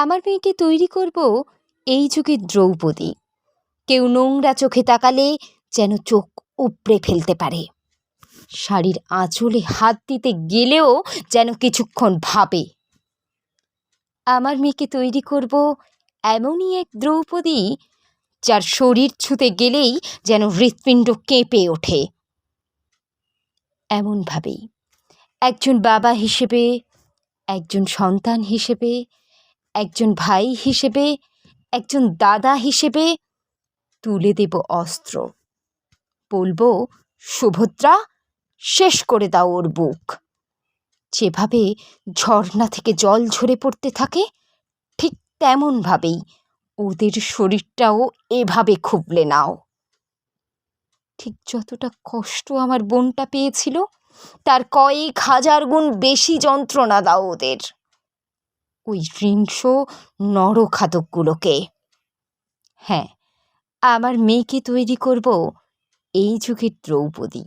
আমার মেয়েকে তৈরি করব এই যুগের দ্রৌপদী। কেউ নোংরা চোখে তাকালে যেন চোখ উপড়ে ফেলতে পারে। শাড়ির আঁচলে হাত দিতে গেলেও যেন কিছুক্ষণ ভাবে। আমার মেয়েকে তৈরি করব এমনই এক দ্রৌপদী, যার শরীর ছুতে গেলেই যেন হৃৎপিণ্ড কেঁপে ওঠে। এমনভাবেই একজন বাবা হিসেবে, একজন সন্তান হিসেবে একজন ভাই হিসেবে, একজন দাদা হিসেবে তুলে দেব অস্ত্র। বলব, সুভদ্রা, শেষ করে দাও ওর বুক। যেভাবে ঝর্ণা থেকে জল ঝরে পড়তে থাকে, ঠিক তেমনভাবেই ওদের শরীরটাও এভাবে খুবলে নাও। ঠিক যতটা কষ্ট আমার বোনটা পেয়েছিল, তার কয়েক হাজার গুণ বেশি যন্ত্রণা দাও ওদের। ওই হিংস নরখাদকগুলোকে। হ্যাঁ আমার মেয়েকে তৈরি করব এই যুগের দ্রৌপদী।